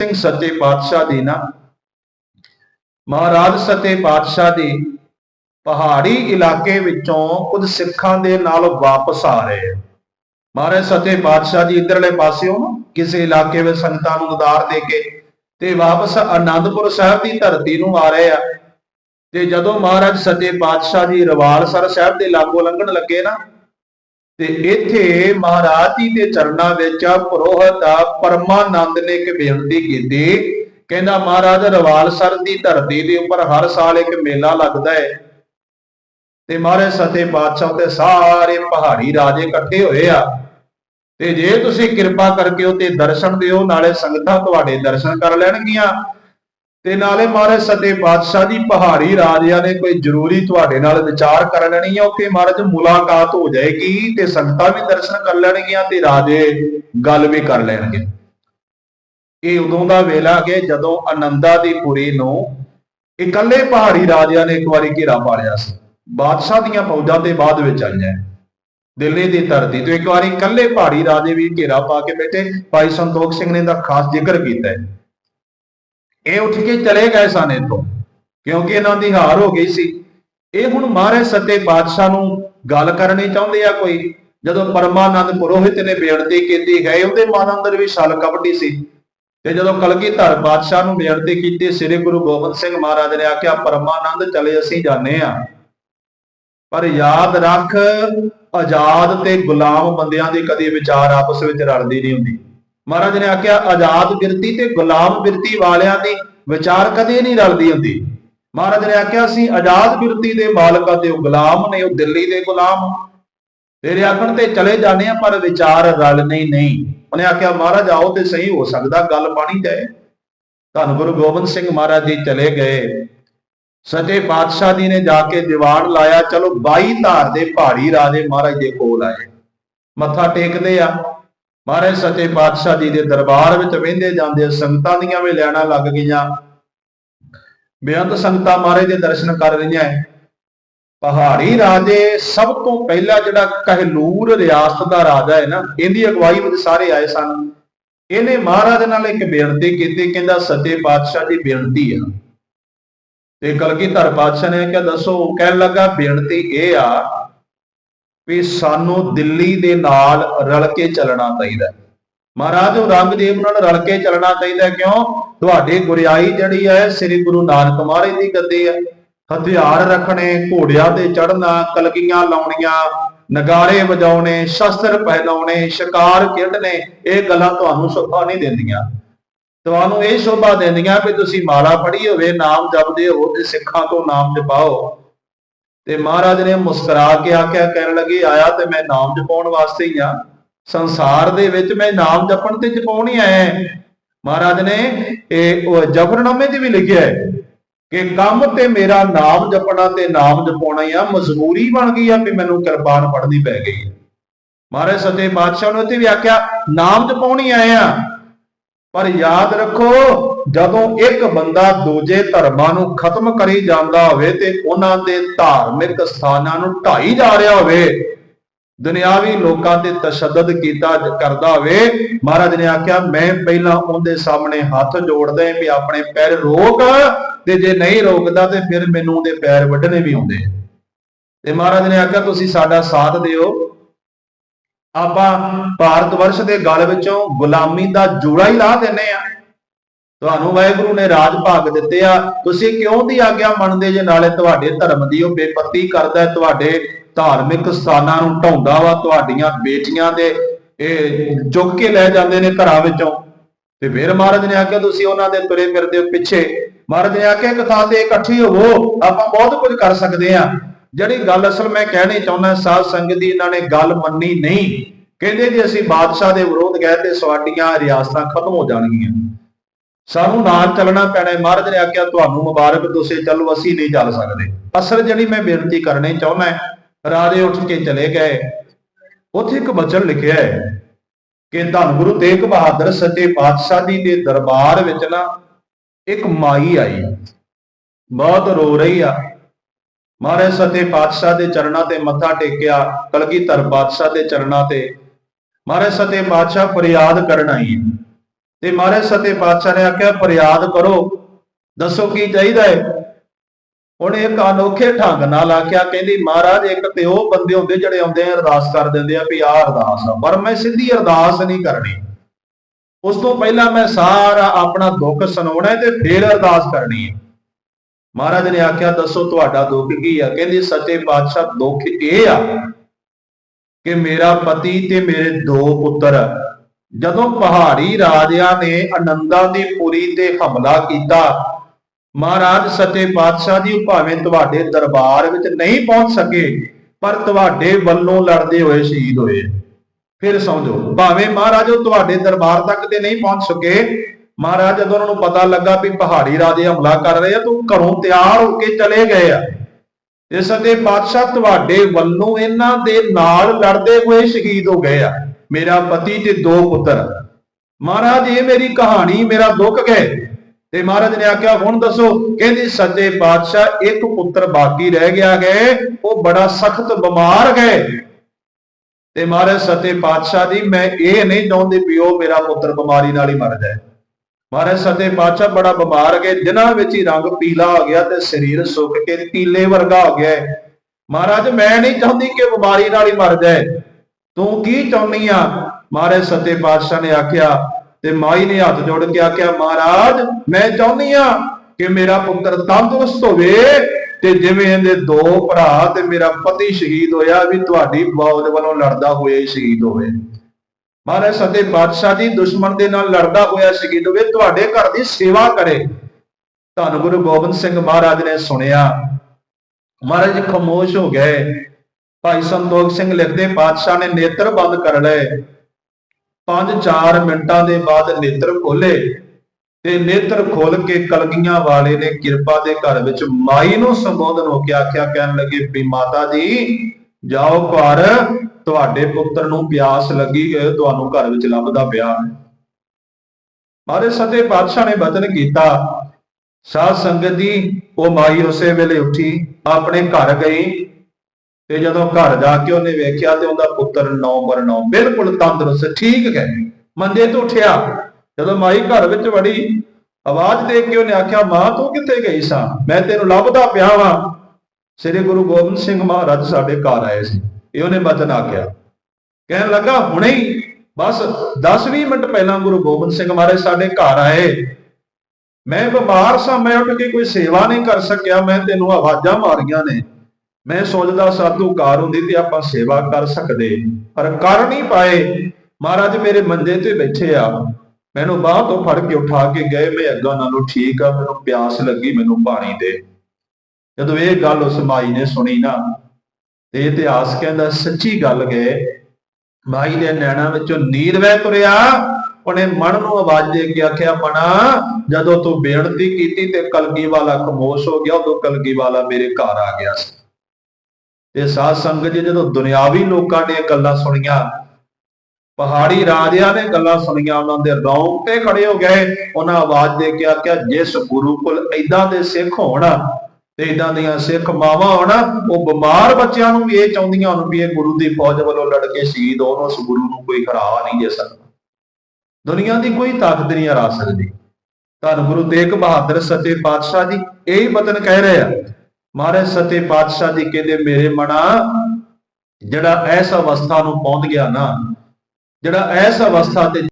ਸਿੰਘ ਸੱਚੇ ਪਾਤਸ਼ਾਹ ਦੀ ਨਾ। ਮਹਾਰਾਜ ਸੱਚੇ ਪਾਤਸ਼ਾਹ ਦੀ ਪਹਾੜੀ ਇਲਾਕੇ ਵਿੱਚੋਂ ਕੁਝ ਸਿੱਖਾਂ ਦੇ ਨਾਲ ਵਾਪਸ ਆ ਰਹੇ ਮਹਾਰਾਜ ਸੱਚੇ ਪਾਤਸ਼ਾਹ ਜੀ ਇਧਰਲੇ ਪਾਸਿਓਂ ਨਾ ਕਿਸੇ ਇਲਾਕੇ ਵਿੱਚ ਸੰਗਤਾਂ ਨੂੰ ਉਦਾਰ ਦੇ ਕੇ ਤੇ ਵਾਪਸ ਆਨੰਦਪੁਰ ਸਾਹਿਬ ਦੀ ਧਰਤੀ ਨੂੰ ਆ ਰਹੇ ਆ। ਤੇ ਜਦੋਂ ਮਹਾਰਾਜ ਸੱਚੇ ਪਾਤਸ਼ਾਹ ਜੀ ਰਵਾਲਸਰ ਸਾਹਿਬ ਦੇ ਲਾਗੋਂ ਲੰਘਣ ਲੱਗੇ ਨਾ ਤੇ ਇੱਥੇ ਮਹਾਰਾਜ ਜੀ ਦੇ ਚਰਨਾਂ ਵਿੱਚ ਪ੍ਰੋਹਤ ਪਰਮਾਨੰਦ ਨੇ ਇੱਕ ਬੇਨਤੀ ਕੀਤੀ। ਕਹਿੰਦਾ, ਮਹਾਰਾਜ ਰਵਾਲ ਸਰ ਦੀ ਧਰਤੀ ਦੇ ਉੱਪਰ ਹਰ ਸਾਲ ਇੱਕ ਮੇਲਾ ਲੱਗਦਾ ਹੈ ਤੇ ਮਹਾਰਾਜ ਸੱਚੇ ਪਾਤਸ਼ਾਹ ਤੇ ਸਾਰੇ ਪਹਾੜੀ ਰਾਜੇ ਇਕੱਠੇ ਹੋਏ ਆ। ਤੇ ਜੇ ਤੁਸੀਂ ਕਿਰਪਾ ਕਰਕੇ ਉਹ ਤੇ ਦਰਸ਼ਨ ਦਿਓ, ਨਾਲੇ ਸੰਗਤਾਂ ਤੁਹਾਡੇ ਦਰਸ਼ਨ ਕਰ ਲੈਣਗੀਆਂ। ਤੇ ਨਾਲੇ ਮਹਾਰਾਜ ਸੱਚੇ ਪਾਤਸ਼ਾਹ ਦੀ ਪਹਾੜੀ ਰਾਜਿਆਂ ਨੇ ਕੋਈ ਜ਼ਰੂਰੀ ਤੁਹਾਡੇ ਨਾਲ ਵਿਚਾਰ ਕਰ ਲੈਣੀ ਹੈ ਉੱਥੇ ਮਹਾਰਾਜ ਮੁਲਾਕਾਤ ਹੋ ਜਾਏਗੀ ਤੇ ਸੰਗਤਾਂ ਵੀ ਦਰਸ਼ਨ ਕਰ ਲੈਣਗੀਆਂ ਤੇ ਰਾਜੇ ਗੱਲ ਵੀ ਕਰ ਲੈਣਗੇ। ਇਹ ਉਦੋਂ ਦਾ ਵੇਲਾ ਕਿ ਜਦੋਂ ਆਨੰਦਾ ਦੀ ਪੁਰੀ ਨੂੰ ਇਕੱਲੇ ਪਹਾੜੀ ਰਾਜਿਆਂ ਨੇ ਇੱਕ ਵਾਰੀ ਘੇਰਾ ਪਾ ਲਿਆ ਸੀ। ਬਾਦਸ਼ਾਹ ਦੀਆਂ ਫੌਜਾਂ ਤੇ ਬਾਅਦ ਵਿੱਚ ਆਈਆਂ ਦਿੱਲੀ ਦੀ ਧਰਤੀ ਤੋਂ ਇੱਕ ਵਾਰੀ ਇਕੱਲੇ ਪਹਾੜੀ ਰਾਜੇ ਵੀ ਘੇਰਾ ਪਾ ਕੇ ਬੈਠੇ। ਭਾਈ ਸੰਤੋਖ ਸਿੰਘ ਨੇ ਦਾ ਖਾਸ ਜ਼ਿਕਰ ਕੀਤਾ ਹੈ। ਇਹ ਉੱਠ ਕੇ ਚਲੇ ਗਏ ਸਨ ਇੱਥੋਂ, ਕਿਉਂਕਿ ਇਹਨਾਂ ਦੀ ਹਾਰ ਹੋ ਗਈ ਸੀ। ਇਹ ਹੁਣ ਮਹਾਰਾਜ ਸੱਤੇ ਬਾਦਸ਼ਾਹ ਨੂੰ ਗੱਲ ਕਰਨੀ ਚਾਹੁੰਦੇ ਆ ਕੋਈ। ਜਦੋਂ ਪਰਮਾਨੰਦ ਪੁਰੋਹਿਤ ਨੇ ਬੇਨਤੀ ਕੀਤੀ ਗਏ ਉਹਦੇ ਮਨ ਅੰਦਰ ਵੀ ਛਲ ਕਪਟੀ ਸੀ। ਤੇ ਜਦੋਂ ਕਲਗੀਧਰ ਬਾਦਸ਼ਾਹ ਨੂੰ ਬੇਨਤੀ ਕੀਤੀ, ਸ੍ਰੀ ਗੁਰੂ ਗੋਬਿੰਦ ਸਿੰਘ ਮਹਾਰਾਜ ਨੇ ਆਖਿਆ, ਪਰਮਾਨੰਦ, ਚਲੇ ਅਸੀਂ ਜਾਣੇ ਆ ਪਰ ਯਾਦ ਰੱਖ, ਆਜ਼ਾਦ ਤੇ ਗੁਲਾਮ ਬੰਦਿਆਂ ਦੀ ਕਦੇ ਵਿਚਾਰ ਆਪਸ ਵਿੱਚ ਰਲਦੀ ਨਹੀਂ ਹੁੰਦੀ। ਮਹਾਰਾਜ ਨੇ ਆਖਿਆ, ਆਜ਼ਾਦ ਬਿਰਤੀ ਤੇ ਗੁਲਾਮ ਬਿਰਤੀ ਵਾਲਿਆਂ ਦੀ ਵਿਚਾਰ ਕਦੇ ਨਹੀਂ ਰਲਦੀ ਹੁੰਦੀ। ਮਹਾਰਾਜ ਨੇ ਆਖਿਆ ਸੀ, ਆਜ਼ਾਦ ਬਿਰਤੀ ਦੇ ਮਾਲਕਾਂ ਤੇ ਉਹ ਗੁਲਾਮ ਨੇ, ਉਹ ਦਿੱਲੀ ਦੇ ਗੁਲਾਮ। ਤੇਰੇ ਆਖਣ ਤੇ ਚਲੇ ਜਾਣੇ ਆ, ਪਰ ਵਿਚਾਰ ਰਲਣੇ ਨਹੀਂ। ਉਹਨੇ ਆਖਿਆ, ਮਹਾਰਾਜ ਆਓ ਤੇ ਸਹੀ ਹੋ ਸਕਦਾ, ਗੱਲ ਪਾਣੀ ਜਾਏ। ਧੰਨ ਗੁਰੂ ਗੋਬਿੰਦ ਸਿੰਘ ਮਹਾਰਾਜ ਜੀ ਚਲੇ ਗਏ। ਸੱਚੇ ਪਾਤਸ਼ਾਹ ਜੀ ਨੇ ਜਾ ਕੇ ਦੀਵਾਨ ਲਾਇਆ, ਚਲੋ 22 ਧਾਰ ਦੇ ਪਹਾੜੀ ਰਾਜੇ ਮਹਾਰਾਜ ਦੇ ਕੋਲ ਆਏ। ਮੱਥਾ ਟੇਕਦੇ ਆ। ਮਹਾਰਾਜ ਸੱਚੇ ਪਾਤਸ਼ਾਹ ਜੀ ਦੇ ਦਰਬਾਰ ਵਿੱਚ ਵਹਿੰਦੇ ਜਾਂਦੇ ਸੰਗਤਾਂ ਦੀਆਂ ਵੀ ਲੈਣਾ ਲੱਗ ਗਈਆਂ। ਬੇਅੰਤ ਸੰਗਤਾਂ ਮਹਾਰਾਜ ਦੇ ਦਰਸ਼ਨ ਕਰ ਰਹੀਆਂ ਹੈ ਪਹਾੜੀ ਰਾਜੇ ਸਭ ਤੋਂ ਪਹਿਲਾ ਜਿਹੜਾ ਕਹਿਲੂਰ ਰਿਆਸਤ ਦਾ ਰਾਜਾ ਹੈ ਨਾ, ਇਹਦੀ ਅਗਵਾਈ ਵਿੱਚ ਸਾਰੇ ਆਏ ਸਨ। ਇਹਨੇ ਮਹਾਰਾਜ ਨਾਲ ਇੱਕ ਬੇਨਤੀ ਕੀਤੀ, ਕਹਿੰਦਾ ਸੱਚੇ ਪਾਤਸ਼ਾਹ ਦੀ ਬੇਨਤੀ ਆ। ਤੇ ਕਲਗੀਧਰ ਪਾਤਸ਼ਾਹ ਨੇ ਕਿਹਾ, ਦੱਸੋ ਕਹਿਣ ਲੱਗਾ, ਬੇਨਤੀ ਇਹ ਆ ਵੀ ਸਾਨੂੰ ਦਿੱਲੀ ਦੇ ਨਾਲ ਰਲ ਕੇ ਚੱਲਣਾ ਚਾਹੀਦਾ ਮਹਾਰਾਜ ਔਰੰਗਜ਼ੇਬ ਨਾਲ ਰਲ ਕੇ ਚੱਲਣਾ ਚਾਹੀਦਾ ਕਿਉਂ? ਤੁਹਾਡੀ ਗੁਰਿਆਈ ਜਿਹੜੀ ਹੈ, ਸ੍ਰੀ ਗੁਰੂ ਨਾਨਕ ਮਹਾਰਾਜ ਦੀ ਗੱਦੀ ਹੈ ਹਥਿਆਰ ਰੱਖਣੇ, ਘੋੜਿਆਂ ਤੇ ਚੜਨਾ ਕਲਗੀਆਂ ਲਾਉਣੀਆਂ, ਨਗਾਰੇ ਵਜਾਉਣੇ, ਸ਼ਸਤਰ ਪਹਿਨਾਉਣੇ ਸ਼ਿਕਾਰ ਖੇਡਣੇ, ਇਹ ਗੱਲਾਂ ਤੁਹਾਨੂੰ ਸ਼ੋਭਾ ਨਹੀਂ ਦਿੰਦੀਆਂ। ਤੁਹਾਨੂੰ ਇਹ ਸ਼ੋਭਾ ਦਿੰਦੀਆਂ ਵੀ ਤੁਸੀਂ ਮਾਲਾ ਫੜੀ ਹੋਵੇ, ਨਾਮ ਜਪਦੇ ਹੋ ਤੇ ਸਿੱਖਾਂ ਤੋਂ ਨਾਮ ਜਪਾਓ। ਤੇ ਮਹਾਰਾਜ ਨੇ ਮੁਸਕਰਾ ਕੇ ਆਖਿਆ, ਕਹਿਣ ਲੱਗੇ, ਆਇਆ ਤੇ ਮੈਂ ਨਾਮ ਜਪਾਉਣ ਵਾਸਤੇ ਹੀ ਆ। ਸੰਸਾਰ ਦੇ ਵਿੱਚ ਮੈਂ ਨਾਮ ਜਪਣ ਤੇ ਜਪਾਉਣ ਹੀ ਆਇਆ ਮਹਾਰਾਜ ਨੇ ਇਹ ਉਹ ਜਫਰਨਾਮੇ 'ਚ ਵੀ ਲਿਖਿਆ ਹੈ ਕਿ ਕੰਮ ਤੇ ਮੇਰਾ ਨਾਮ ਜਪਣਾ ਤੇ ਨਾਮ ਜਪਾਉਣਾ ਹੀ ਆ। ਮਜਬੂਰੀ ਬਣ ਗਈ ਆ ਵੀ ਮੈਨੂੰ ਕਿਰਪਾਨ ਪੜਨੀ ਪੈ ਗਈ ਹੈ। ਮਹਾਰਾਜ ਸੱਚੇ ਪਾਤਸ਼ਾਹ ਨੇ ਉੱਥੇ ਵੀ ਆਖਿਆ, ਨਾਮ ਜਪਾਉਣੀ ਆਇਆ ਪਰ ਯਾਦ ਰੱਖੋ, ਜਦੋਂ ਇੱਕ ਬੰਦਾ ਦੂਜੇ ਧਰਮਾਂ ਨੂੰ ਖਤਮ ਕਰੀ ਜਾਂਦਾ ਹੋਵੇ ਤੇ ਉਹਨਾਂ ਦੇ ਧਾਰਮਿਕ ਸਥਾਨਾਂ ਨੂੰ ਢਾਈ ਜਾ ਰਿਹਾ ਹੋਵੇ, ਦੁਨਿਆਵੀ ਲੋਕਾਂ ਤੇ ਤਸ਼ੱਦਦ ਕੀਤਾ ਕਰਦਾ ਹੋਵੇ, ਮਹਾਰਾਜ ਨੇ ਆਖਿਆ, ਮੈਂ ਪਹਿਲਾਂ ਉਹਦੇ ਸਾਹਮਣੇ ਹੱਥ ਜੋੜਦਾ ਵੀ ਆਪਣੇ ਪੈਰ ਰੋਕ ਤੇ ਜੇ ਨਹੀਂ ਰੋਕਦਾ ਤੇ ਫਿਰ ਮੈਨੂੰ ਉਹਦੇ ਪੈਰ ਵੱਢਣੇ ਵੀ ਆਉਂਦੇ ਤੇ ਮਹਾਰਾਜ ਨੇ ਆਖਿਆ, ਤੁਸੀਂ ਸਾਡਾ ਸਾਥ ਦਿਓ। ਆਪਾਂ ਭਾਰਤ ਵਰਸ਼ ਦੇ ਗਲ ਵਿੱਚੋਂ ਗੁਲਾਮੀ ਦਾ ਜੋੜਾ ਹੀ ਲਾ ਦਿੰਨੇ ਆ ਤੁਹਾਨੂੰ ਵਾਹਿਗੁਰੂ ਨੇ ਰਾਜ ਭਾਗ ਦਿੱਤੇ ਆ। ਤੁਸੀਂ ਕਿਉਂ ਦੀ ਆਗਿਆ ਮੰਨਦੇ ਜੇ? ਨਾਲੇ ਤੁਹਾਡੇ ਧਰਮ ਦੀ ਉਹ ਬੇਪਤੀ ਕਰਦਾ ਤੁਹਾਡੇ ਧਾਰਮਿਕ ਸਥਾਨਾਂ ਨੂੰ ਢਾਉਂਦਾ ਵਾ, ਤੁਹਾਡੀਆਂ ਬੇਟੀਆਂ ਦੇ ਇਹ ਚੁੱਕ ਕੇ ਲੈ ਜਾਂਦੇ ਨੇ ਘਰਾਂ ਵਿੱਚੋਂ। ਤੇ ਫਿਰ ਮਹਾਰਾਜ ਨੇ ਆਖਿਆ, ਤੁਸੀਂ ਉਹਨਾਂ ਦੇ ਤੁਰੇ ਫਿਰਦੇ ਹੋ ਪਿੱਛੇ। ਮਹਾਰਾਜ ਨੇ ਆਖਿਆ, ਇੱਕ ਥਾਂ ਤੇ ਇਕੱਠੀ ਹੋਵੋ, ਆਪਾਂ ਬਹੁਤ ਕੁਝ ਕਰ ਸਕਦੇ ਆ ਜਿਹੜੀ ਗੱਲ ਅਸਲ ਮੈਂ ਕਹਿਣੀ ਚਾਹੁੰਦਾ, ਸਾਧ ਸੰਗਤ ਦੀ ਇਹਨਾਂ ਨੇ ਗੱਲ ਮੰਨੀ ਨਹੀਂ। ਕਹਿੰਦੇ ਜੇ ਅਸੀਂ ਬਾਦਸ਼ਾਹ ਦੇ ਵਿਰੋਧ ਗਏ ਤੇ ਸਾਡੀਆਂ ਰਿਆਸਤਾਂ ਖਤਮ ਹੋ ਜਾਣਗੀਆਂ। ਸਾਨੂੰ ਨਾਲ ਚੱਲਣਾ ਪੈਣਾ ਮਹਾਰਾਜ ਨੇ ਆਖਿਆ, ਤੁਹਾਨੂੰ ਮੁਬਾਰਕ, ਤੁਸੀਂ ਚੱਲੋ, ਅਸੀਂ ਨਹੀਂ ਚੱਲ ਸਕਦੇ। ਅਸਲ ਜਿਹੜੀ ਮੈਂ ਬੇਨਤੀ ਕਰਨੀ ਚਾਹੁੰਦਾ ਰਾਜੇ ਉੱਠ ਕੇ ਚਲੇ ਗਏ। ਉੱਥੇ ਇੱਕ ਬਚਨ ਲਿਖਿਆ ਹੈ ਕਿ ਧੰਨ ਗੁਰੂ ਤੇਗ ਬਹਾਦਰ, ਸੱਚੇ ਪਾਤਸ਼ਾਹ ਜੀ ਦੇ ਦਰਬਾਰ ਵਿੱਚ ਨਾ ਇੱਕ ਮਾਈ ਆਈ। ਬਹੁਤ ਰੋ ਰਹੀ ਆ। ਮਹਾਰਾਜ ਸੱਚੇ ਪਾਤਸ਼ਾਹ ਦੇ ਚਰਨਾਂ ਤੇ ਮੱਥਾ ਟੇਕਿਆ, ਕਲਗੀਧਰ ਪਾਤਸ਼ਾਹ ਦੇ ਚਰਨਾਂ ਤੇ। ਮਹਾਰਾਜ ਸੱਚੇ ਪਾਤਸ਼ਾਹ, ਫਰਿਆਦ ਕਰਨ ਆਈ। ਤੇ ਮਹਾਰਾਜ ਸਤੇ ਪਾਤਸ਼ਾਹ ਨੇ ਆਖਿਆ, ਫਰਿਆਦ ਕਰੋ, ਦੱਸੋ ਕੀ ਚਾਹੀਦਾ ਹੈ ਹੁਣ ਇੱਕ ਅਨੋਖੇ ਢੰਗ ਨਾਲ ਆਖਿਆ, ਕਹਿੰਦੀ, ਮਹਾਰਾਜ, ਇੱਕ ਤੇ ਉਹ ਬੰਦੇ ਹੁੰਦੇ ਜਿਹੜੇ ਆਉਂਦੇ ਆ, ਅਰਦਾਸ ਕਰ ਦਿੰਦੇ ਆ ਵੀ ਆਹ ਅਰਦਾਸ ਆ, ਪਰ ਮੈਂ ਸਿੱਧੀ ਅਰਦਾਸ ਨਹੀਂ ਕਰਨੀ। ਉਸ ਤੋਂ ਪਹਿਲਾਂ ਮੈਂ ਸਾਰਾ ਆਪਣਾ ਦੁੱਖ ਸੁਣਾਉਣਾ ਤੇ ਫੇਰ ਅਰਦਾਸ ਕਰਨੀ ਹੈ ਮਹਾਰਾਜ ਨੇ ਆਖਿਆ, ਦੱਸੋ ਤੁਹਾਡਾ ਦੁੱਖ ਕੀ ਆ? ਕਹਿੰਦੇ, ਸੱਚੇ ਪਾਤਸ਼ਾਹ, ਦੁੱਖ ਇਹ ਆ ਕਿ ਮੇਰਾ ਪਤੀ ਤੇ ਮੇਰੇ ਦੋ ਪੁੱਤਰ ਜਦੋਂ ਪਹਾੜੀ ਰਾਜਿਆਂ ਨੇ ਆਨੰਦਾਂ ਦੀ ਪੁਰੀ ਤੇ ਹਮਲਾ ਕੀਤਾ, ਮਹਾਰਾਜ ਸੱਚੇ ਪਾਤਸ਼ਾਹ ਜੀ ਭਾਵੇਂ ਤੁਹਾਡੇ ਦਰਬਾਰ ਵਿੱਚ ਨਹੀਂ ਪਹੁੰਚ ਸਕੇ, ਪਰ ਤੁਹਾਡੇ ਵੱਲੋਂ ਲੜਦੇ ਹੋਏ ਸ਼ਹੀਦ ਹੋਏ। ਫਿਰ ਸਮਝੋ, ਭਾਵੇਂ ਮਹਾਰਾਜ ਉਹ ਤੁਹਾਡੇ ਦਰਬਾਰ ਤੱਕ ਤੇ ਨਹੀਂ ਪਹੁੰਚ ਸਕੇ ਮਹਾਰਾਜ, ਜਦੋਂ ਉਹਨਾਂ ਨੂੰ ਪਤਾ ਲੱਗਾ ਵੀ ਪਹਾੜੀ ਰਾਜੇ ਹਮਲਾ ਕਰ ਰਹੇ ਆ, ਤੂੰ ਘਰੋਂ ਤਿਆਰ ਹੋ ਕੇ ਚਲੇ ਗਏ ਆ। ਇਸ ਅਤੇ ਪਾਤਸ਼ਾਹ ਤੁਹਾਡੇ ਵੱਲੋਂ ਇਹਨਾਂ ਦੇ ਨਾਲ ਲੜਦੇ ਹੋਏ ਸ਼ਹੀਦ ਹੋ ਗਏ ਆ। ਮੇਰਾ ਪਤੀ ਤੇ ਦੋ ਪੁੱਤਰ। ਮਹਾਰਾਜ, ਇਹ ਮੇਰੀ ਕਹਾਣੀ ਮੇਰਾ ਦੁੱਖ ਗਏ ਤੇ ਮਹਾਰਾਜ ਨੇ ਆਖਿਆ, ਹੁਣ ਦੱਸੋ, ਕਹਿੰਦੀ, ਸੱਚੇ ਪਾਤਸ਼ਾਹ ਇੱਕ ਪੁੱਤਰ ਬਾਕੀ ਰਹਿ ਗਿਆ ਗਏ ਉਹ ਬੜਾ ਸਖਤ ਬਿਮਾਰ ਗਏ ਤੇ ਮਹਾਰਾਜ, ਸੱਚੇ ਪਾਤਸ਼ਾਹ ਦੀ ਮੈਂ ਇਹ ਨਹੀਂ ਚਾਹੁੰਦੀ ਵੀ ਉਹ ਮੇਰਾ ਪੁੱਤਰ ਬਿਮਾਰੀ ਨਾਲ ਹੀ ਮਰ ਜਾਏ। ਮਹਾਰਾਜ ਸੱਚੇ ਪਾਤਸ਼ਾਹ ਬੜਾ ਬਿਮਾਰ ਗਏ, ਦਿਨਾਂ ਵਿੱਚ ਹੀ ਰੰਗ ਪੀਲਾ ਹੋ ਗਿਆ ਤੇ ਸਰੀਰ ਸੁੱਕ ਕੇ ਪੀਲੇ ਵਰਗਾ ਹੋ ਗਿਆ ਮਹਾਰਾਜ, ਮੈਂ ਨਹੀਂ ਚਾਹੁੰਦੀ ਕਿ ਬਿਮਾਰੀ ਨਾਲ ਹੀ ਮਰ ਜਾਏ। ਤੂੰ ਕੀ ਚਾਹੁੰਨੀ ਆ? ਮਹਾਰਾਜ ਸੱਚੇ ਪਾਤਸ਼ਾਹ ਨੇ ਆਖਿਆ ਤੇ ਮਾਈ ਨੇ ਹੱਥ ਜੋੜ ਕੇ ਆਖਿਆ, ਮਹਾਰਾਜ, ਮੈਂ ਚਾਹੁੰਨੀ ਆ ਕਿ ਮੇਰਾ ਪੁੱਤਰ ਤੰਦਰੁਸਤ ਹੋਵੇ ਤੇ ਜਿਵੇਂ ਇਹਦੇ ਦੋ ਭਰਾ ਤੇ ਮੇਰਾ ਪਤੀ ਸ਼ਹੀਦ ਹੋਇਆ, ਵੀ ਤੁਹਾਡੀ ਫੌਜ ਵੱਲੋਂ ਲੜਦਾ ਹੋਇਆ ਸ਼ਹੀਦ ਹੋਵੇ। ਮਹਾਰਾਜ ਸਤੇ ਬਾਦਸ਼ਾਹ ਦੀ ਦੁਸ਼ਮਣ ਦੇ ਨਾਲ ਲੜਦਾ ਹੋਇਆ ਸ਼ਹੀਦ ਹੋਵੇ ਤੁਹਾਡੇ ਘਰ ਦੀ ਸੇਵਾ ਕਰੇ। ਧੰਨ ਗੁਰੂ ਗੋਬਿੰਦ ਸਿੰਘ ਮਹਾਰਾਜ ਨੇ ਸੁਣਿਆ। ਮਹਾਰਾਜ ਜੀ ਖਾਮੋਸ਼ ਹੋ ਗਏ। ਭਾਈ ਸੰਤੋਖ ਸਿੰਘ ਲਿਖਦੇ ਬਾਦਸ਼ਾਹ ਨੇ ਨੇਤਰ ਬੰਦ ਕਰ ਲਏ। 5-4 ਮਿੰਟਾਂ ਦੇ ਬਾਅਦ ਨੇਤਰ ਖੋਲੇ ਤੇ ਨੇਤਰ ਖੋਲ ਕੇ ਕਲਗੀਆਂ ਵਾਲੇ ਨੇ ਕਿਰਪਾ ਦੇ ਘਰ ਵਿੱਚ ਮਾਈ ਨੂੰ ਸੰਬੋਧਨ ਹੋ ਕੇ ਆਖਿਆ, ਕਹਿਣ ਲੱਗੇ, ਵੀ ਮਾਤਾ ਜੀ ਜਾਓ ਘਰ ਤੁਹਾਡੇ ਪੁੱਤਰ ਨੂੰ ਪਿਆਸ ਲੱਗੀ ਹੈ ਤੁਹਾਨੂੰ ਘਰ ਵਿੱਚ ਲੱਭਦਾ ਪਿਆ ਮਾਰੇ ਸਤੇ ਪਾਤਸ਼ਾਹ ਨੇ ਬਚਨ ਕੀਤਾ। ਸਾਧ ਸੰਗਤ ਜੀ, ਉਹ ਮਾਈ ਉਸੇ ਵੇਲੇ ਉੱਠੀ, ਆਪਣੇ ਘਰ ਗਈ ਤੇ ਜਦੋਂ ਘਰ ਜਾ ਕੇ ਉਹਨੇ ਵੇਖਿਆ ਤੇ ਉਹਦਾ ਪੁੱਤਰ ਨੌ ਬਰ ਬਿਲਕੁਲ ਤੰਦਰੁਸਤ, ਠੀਕ ਹੈ। ਮੰਜੇ ਤੋਂ ਉੱਠਿਆ। ਜਦੋਂ ਮਾਈ ਘਰ ਵਿੱਚ ਵੜੀ, ਆਵਾਜ਼ ਦੇ ਕੇ ਉਹਨੇ ਆਖਿਆ, ਮਾਂ, ਤੂੰ ਕਿੱਥੇ ਗਈ ਸਾਂ? ਮੈਂ ਤੈਨੂੰ ਲੱਭਦਾ ਪਿਆ ਵਾਂ। ਸ੍ਰੀ ਗੁਰੂ ਗੋਬਿੰਦ ਸਿੰਘ ਮਹਾਰਾਜ ਸਾਡੇ ਘਰ ਆਏ ਸੀ। ਇਹ ਉਹਨੇ ਬਚਨ ਆਖਿਆ ਕਹਿਣ ਲੱਗਾ, ਹੁਣੇ ਹੀ, ਬਸ 10-20 ਮਿੰਟ ਪਹਿਲਾਂ ਗੁਰੂ ਗੋਬਿੰਦ ਸਿੰਘ ਮਹਾਰਾਜ ਸਾਡੇ ਘਰ ਆਏ। ਮੈਂ ਬਿਮਾਰ ਸਾਂ, ਮੈਂ ਉੱਠ ਕੇ ਕੋਈ ਸੇਵਾ ਨਹੀਂ ਕਰ ਸਕਿਆ, ਮੈਂ ਤੈਨੂੰ ਆਵਾਜ਼ਾਂ ਮਾਰੀਆਂ ਨੇ। ਮੈਂ ਸੋਚਦਾ, ਸਾਧੂ ਕਾਰ ਹੁੰਦੀ ਤੇ ਆਪਾਂ ਸੇਵਾ ਕਰ ਸਕਦੇ। ਪਰ ਕਰ ਨਹੀਂ ਪਾਏ। ਮਹਾਰਾਜ ਮੇਰੇ ਮੰਜੇ ਤੇ ਬੈਠੇ ਆ। ਮੈਨੂੰ ਬਾਹ ਤੋਂ ਫੜ ਕੇ ਉਠਾ ਕੇ ਗਏ। ਮੈਂ ਅੱਗਾ ਨਾਲੋਂ ਠੀਕ ਆ, ਮੈਨੂੰ ਪਿਆਸ ਲੱਗੀ, ਮੈਨੂੰ ਪਾਣੀ ਦੇ। ਜਦੋਂ ਇਹ ਗੱਲ ਉਸ ਮਾਈ ਨੇ ਸੁਣੀ ਨਾ, ਤੇ ਇਤਿਹਾਸ ਕਹਿੰਦਾ, ਸੱਚੀ ਗੱਲ ਗਏ ਮਾਈ ਦੇ ਨੈਣਾਂ ਵਿੱਚੋਂ ਨੀਰ ਵਹਿ ਤੁਰਿਆ, ਉਹਨੇ ਮਨ ਨੂੰ ਆਵਾਜ਼ ਦੇ ਕੇ ਆਖਿਆ, ਮਨਾ, ਜਦੋਂ ਤੂੰ ਬੇਨਤੀ ਕੀਤੀ ਤੇ ਕਲਗੀ ਵਾਲਾ ਖਮੋਸ਼ ਹੋ ਗਿਆ, ਉਦੋਂ ਕਲਗੀ ਵਾਲਾ ਮੇਰੇ ਘਰ ਆ ਗਿਆ ਸੀ। ਤੇ ਸਾਧ ਸੰਗਤ ਜੀ, ਜਦੋਂ ਦੁਨਿਆਵੀ ਲੋਕਾਂ ਨੇ ਗੱਲਾਂ ਸੁਣੀਆਂ, ਪਹਾੜੀ ਰਾਜਿਆਂ ਨੇ ਗੱਲਾਂ ਸੁਣੀਆਂ, ਉਹਨਾਂ ਦੇ ਰੌਂਗਟੇ ਖੜੇ ਹੋ ਗਏ, ਉਹਨਾਂ ਆਵਾਜ਼ ਦੇ ਕੇ ਆਖਿਆ, ਜਿਸ ਗੁਰੂ ਕੋਲ ਐਦਾਂ ਦੇ ਸਿੱਖ ਹੋਣ ਤੇ ਇਦਾਂ ਦੀਆਂ ਸਿੱਖ ਮਾਵਾਂ ਹੋਣ ਉਹ ਬਿਮਾਰ ਬੱਚਿਆਂ ਨੂੰ ਵੀ ਇਹ ਚਾਹੁੰਦੀਆਂ ਹਨ ਵੀ ਇਹ ਗੁਰੂ ਦੀ ਫੌਜ ਵੱਲੋਂ ਲੜ ਕੇ ਸ਼ਹੀਦ ਹੋਣ, ਉਸ ਗੁਰੂ ਨੂੰ ਕੋਈ ਹਰਾ ਨਹੀਂ ਦੇ ਸਕਦਾ। ਦੁਨੀਆ ਦੀ ਕੋਈ ਤਾਕਤ ਨਹੀਂ ਹਰਾ ਸਕਦੀ। ਧੰਨ ਗੁਰੂ ਤੇਗ ਬਹਾਦਰ ਸੱਚੇ ਪਾਤਸ਼ਾਹ ਜੀ, ਇਹ ਹੀ ਬਤਨ ਕਹਿ ਰਹੇ ਆ। ਮਹਾਰਾਜ, ਸੱਚੇ ਪਾਤਸ਼ਾਹ ਜੀ ਕਹਿੰਦੇ, ਮੇਰੇ ਮਨਾ ਜਿਹੜਾ ਐਸ ਅਵਸਥਾ ਨੂੰ ਪਹੁੰਚ ਗਿਆ ਨਾ, ਜਿਹੜਾ ਐਸ ਅਵਸਥਾ ਤੇ